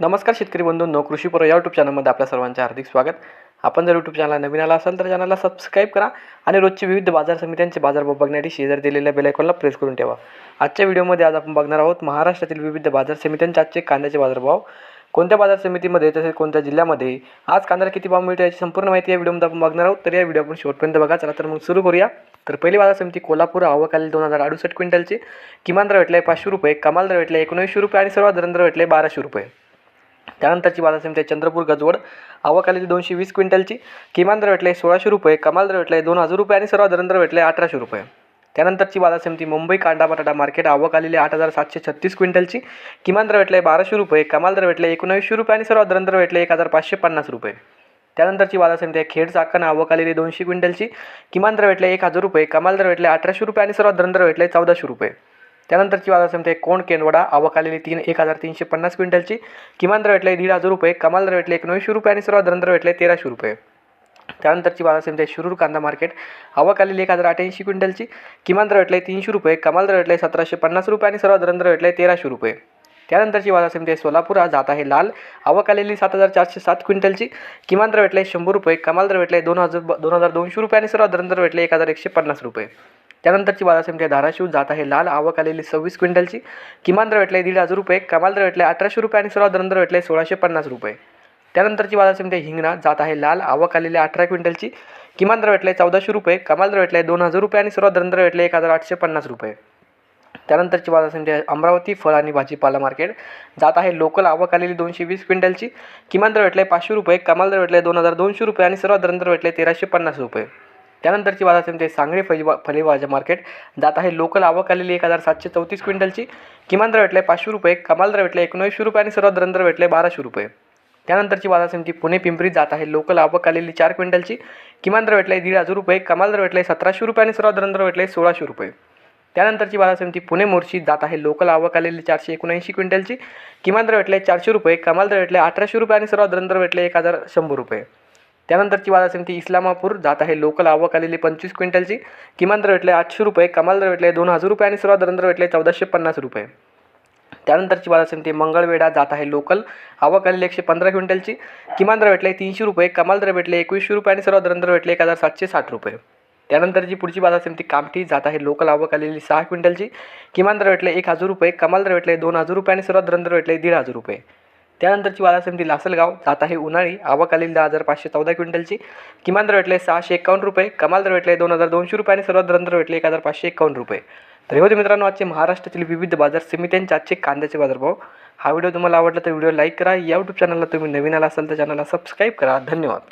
नमस्कार शेतकरी बंधूंनो कृषीपुर या यूट्यूब चॅनलमध्ये आपल्या सर्वांचे हार्दिक स्वागत. आपण जर यूट्यूब चॅनलला नवीन आला असाल तर चॅनलला सबस्क्राईब करा आणि रोजचे विविध बाजार समित्यांचे बाजारभाव बघण्यासाठी शेजारी दिलेल्या बेलायकॉनला प्रेस करून ठेवा. आजच्या व्हिडिओमध्ये आज आपण बघणार आहोत महाराष्ट्रातील विविध बाजार समित्यांचे आजचे कांद्याचे बाजारभाव. कोणत्या बाजार समितीमध्ये तसेच कोणत्या जिल्ह्यामध्ये? आज कांद्याला किती भाव मिळतो याची संपूर्ण माहिती या व्हिडिओमध्ये आपण बघणार आहोत. तर या व्हिडिओ आपण शेवटपर्यंत बघा. चला तर मग सुरू करूया. तर पहिली बाजार समिती कोल्हापूर आवकाली दोन हजार अडुसष्ट क्विंटलची. किमान दर भेटले पाचशे रुपये कमाल दर भेटले एकोणीसशे रुपये आणि सर्वात दर भेटले बाराशे रुपये. त्यानंतरची बाजार समिती आहे चंद्रपूर गजवड. आवक आलेली दोनशे वीस क्विंटलची. किमान दर भेटले सोळाशे रुपये कमाल दर भेटले दोन हजार रुपये आणि सर्वात दर भेटले अठराशे रुपये. त्यानंतरची बाजार समिती मुंबई कांदा बटाटा मार्केट आवक आलेली आठ हजार सातशे छत्तीस क्विंटलची. किमान दर भेटले बाराशे रुपये कमाल दर वेटले एकोणावीसशे रुपये आणि सर्वात दर भेटले एक हजार पाचशे पन्नास रुपये. त्यानंतरची बाजार समिती आहे खेड चाकण आवक आलेली दोनशे क्विंटलची. किमान दर भेटले एक हजार रुपये कमाल दर भेटले अठराशे रुपये आणि सर्वात दर भेटले चौदाशे रुपये. त्यानंतरची बाजार समिती आहे कोण केनवडा आवक आलेली तीन एक हजार तीनशे पन्नास क्विंटलची. किमान दर भेटले दीड हजार रुपये कमाल दर भेटले एकोणीसशे रुपये आणि सर्वात दर भेटले तेराशे रुपये. त्यानंतरची बाजार समिती आहे शिरूर कांदा मार्केट. आवक आलेली एक हजार अठ्ठ्याऐंशी क्विंटलची. किमान दर भेटले तीनशे रुपये कमाल दर भेटले सतराशे पन्नास रुपये आणि सर्वात दर भेटले तेराशे रुपये. त्यानंतरची बाजार समिती आहे सोलापूर आज जात आहे लाल. आवक आलेली सात हजार चारशे सात क्विंटलची. किमान दर भेटले शंभर रुपये कमाल दर भेटले दोन हजार दोन हजार दोनशे रुपये आणि सर्वात दर भेटले एक हजार एकशे पन्नास रुपये. त्यानंतरची बाजार समिती धाराशिव जात आहे. लाल आवक आलेली सव्वीस क्विंटलची. किमान दर भेटले दीड हजार रुपये. कमाल दर भेटले अठराशे रुपये आणि सर्वात दर भेटले सोळाशे पन्नास रुपये. त्यानंतरची बाजार समिती हिंगणा जात आहे. लाल आवक आलेली अठरा क्विंटलची. किमान दर भेटले चौदाशे रुपये. कमाल दर भेटले दोन हजार रुपये आणि सर्वात दर भेटले एक हजार आठशे पन्नास रुपये. त्यानंतरची बाजार समिती आहे अमरावती फळ आणि भाजीपाला मार्केट. जात आहे लोकल आवक आलेली दोनशे वीस क्विंटलची. किमान दर भेटले पाचशे रुपये. कमाल दर भेटले दोन हजार दोनशे रुपये आणि सर्वात दर भेटले तेराशे पन्नास रुपये. त्यानंतरची बाजार समिती सांगळे सांगली फळीबा मार्केट. जात आहे लोकल आवक आलेली एक हजार सातशे चौतीस क्विंटलची. किमान दर आहे पाचशे रुपये कमाल दर भेटले एकोणीसशे रुपये आणि सर्वात दर भेटले बाराशे रुपये. त्यानंतरची बाजार समिती पुणे पिंपरी जात आहे लोकल आवक आलेली चार क्विंटलची. किमान दर भेटले दीड हजार रुपये कमाल दर भेटले सतराशे रुपये आणि सर्वात दर भेटले सोळाशे रुपये. त्यानंतरची बाजार समिती पुणे मोर्शी जात आहे लोकल आवक आलेली चारशे एकोणऐंशी क्विंटलची. किमान दर भेटले चारशे रुपये कमाल दर भेटले अठराशे रुपये आणि सर्वात दर भेटले एक हजार शंभर रुपये. त्यानंतरची बाजार समिती इस्लामापूर जात आहे. लोकल आवक आलेली पंचवीस क्विंटलची. किमान दर भेटले आठशे रुपये कमाल दर भेटले दोन हजार रुपये आणि सर्वात दर भेटले चौदाशे पन्नास रुपये. त्यानंतरची बाजार समिती मंगळवेढा जात आहे. लोकल आवक आलेली एकशे पंधरा क्विंटलची. किमान दर भेटले तीनशे रुपये कमाल दर भेटले एकवीसशे रुपये आणि सर्वात दर भेटले एक हजार सातशे साठ रुपये. त्यानंतरची पुढची बाजार समिती कामठी जात आहे. लोकल आवक आलेली सहा क्विंटलची. किमान दर भेटले एक हजार रुपये कमाल दर भेटले दोन हजार रुपये आणि सर्वात दर भेटले दीड हजार रुपये. त्यानंतरची बाजार समिती लासलगाव. जात आहे उन्हाळी. आवक दहा हजार पाचशे चौदा क्विंटलची. किमान दर भेटले सहाशे एकावन्न रुपये. कमाल दर भेटले दोन हजार दोनशे रुपये आणि सर्वात दर भेटले एक हजार पाचशे एकावन्न रुपये. तर हे होते मित्रांनो आजचे महाराष्ट्रातील विविध बाजार समित्यांचे आजचे कांद्याचे बाजारभाव. हा व्हिडिओ तुम्हाला आवडला तर व्हिडिओ लाईक करा. या यूट्यूब चॅनलला तुम्ही नवीन आला असाल तर चॅनलला सबस्क्राईब करा. धन्यवाद.